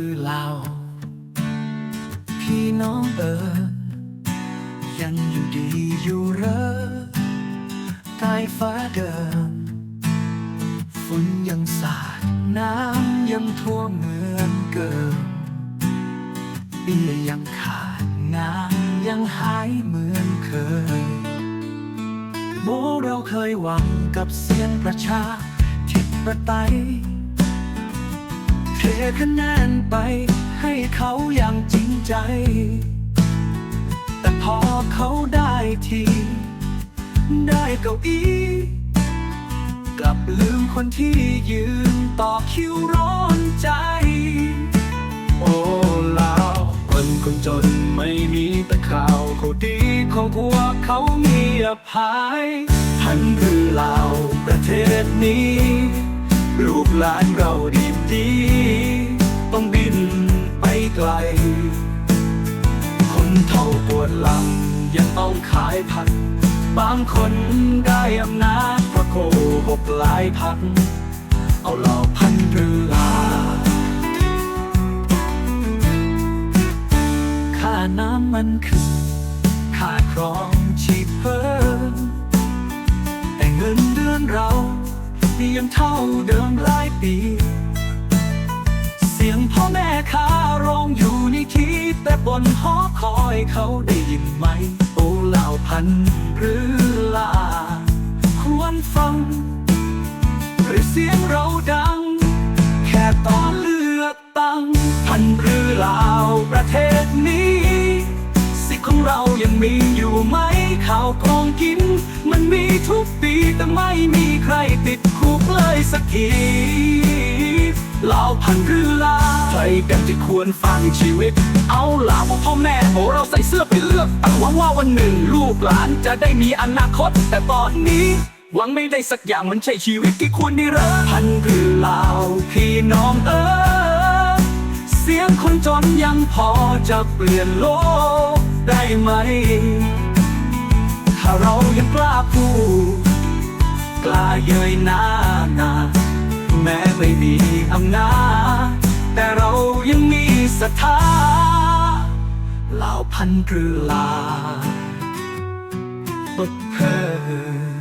ือเรา พี่น้องเออยังอยู่ดีอยู่เรอใต้ฟ้าเดิมฝนยังสาดน้ำยังท่วมเหมือนเกิมเบี้ยยังขาดน้ำยังหายเหมือนเคยโบเราเคยหวังกับเสียงประชาธิปไตย คะแนนไป ให้เขาอย่างจริงใจ แต่พอเขาได้ที ได้เก้าอี้กลับลืมคนที่ยืนต่อคิวร้อนใจ โอ้ลาวคนคนจนไม่มีแต่ข่าวเขาดีของพวกเขาเงียบหายทันคือลาวประเทศนี้ คนเท่าปวดหลังยังต้องขายผัก บางคนได้อำนาจเพราะโกหกหลายพัก เอาเหล่าพันเรือลาค่าน้ำมันคือค่าครองชีพเพิ่มแต่เงินเดือนเรายังเท่าเดิมหลายปี สียงพ่อแม่ข้าร้องอยู่ในที่แต่บนหอคอยเขาได้ยินไหม โอ้เหล่าพันหรือลา ควรฟัง หรือเสียงเราดัง แค่ตอนเลือกตั้ง พันหรือลาวประเทศนี้ สิทธิ์ของเรายังมีอยู่ไหมข่าวกองกิน มันมีทุกปีแต่ไม่มีใครติดคุกเลยสักที หันรือลาใครกันที่ควรฟังชีวิต เอาล่ะว่าพ่อแม่โหเราใส่เสื้อไปเลือกตั้งหวังว่าวันหนึ่งลูกหลานจะได้มีอนาคต แต่ตอนนี้หวังไม่ได้สักอย่างมันใช่ชีวิตที่ควรได้เริ่มพันหรือลาวพี่น้องเออเสียงคนจนยังพอจะเปลี่ยนโลกได้ไหม ถ้าเรายังกล้าพูดกล้าเย้ยหน้าหนา แม้ไม่มีอำนาจ แต่เรายังมีศรัทธาเหล่าพันตรือลาบดเพอ